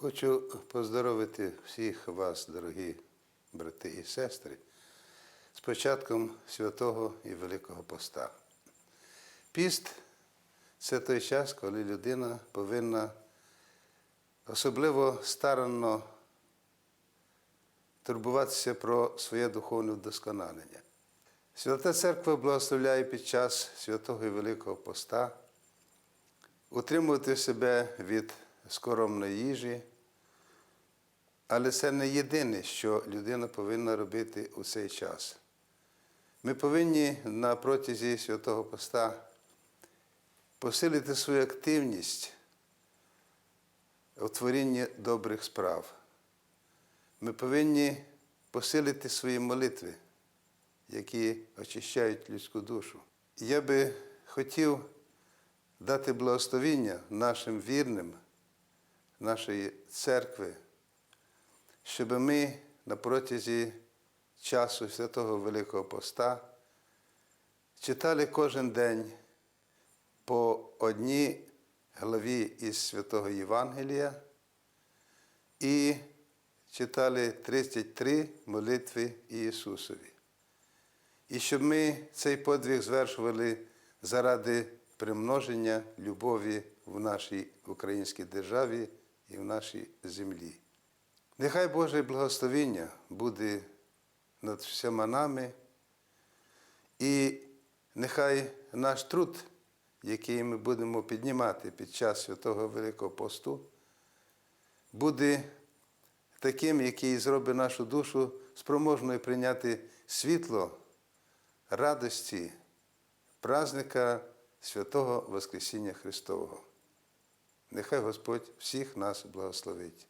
Хочу поздоровити всіх вас, дорогі брати і сестри, з початком святого і Великого Поста. Піст це той час, коли людина повинна особливо старанно турбуватися про своє духовне вдосконалення. Свята Церква благословляє під час святого і Великого Поста утримувати себе від скоромної їжі, але це не єдине, що людина повинна робити у цей час. Ми повинні на протязі святого поста посилити свою активність у творінні добрих справ. Ми повинні посилити свої молитви, які очищають людську душу. Я би хотів дати благословіння нашим вірним, нашої церкви, щоб ми на протязі часу Святого Великого Поста читали кожен день по одній главі із Святого Євангелія і читали 33 молитви Ісусові. І щоб ми цей подвиг звершували заради примноження любові в нашій українській державі і в нашій землі. Нехай Боже благословіння буде над всіма нами, і нехай наш труд, який ми будемо піднімати під час Святого Великого Посту, буде таким, який зробить нашу душу спроможною прийняти світло радості, праздника святого Воскресіння Христового. Нехай Господь всіх нас благословить.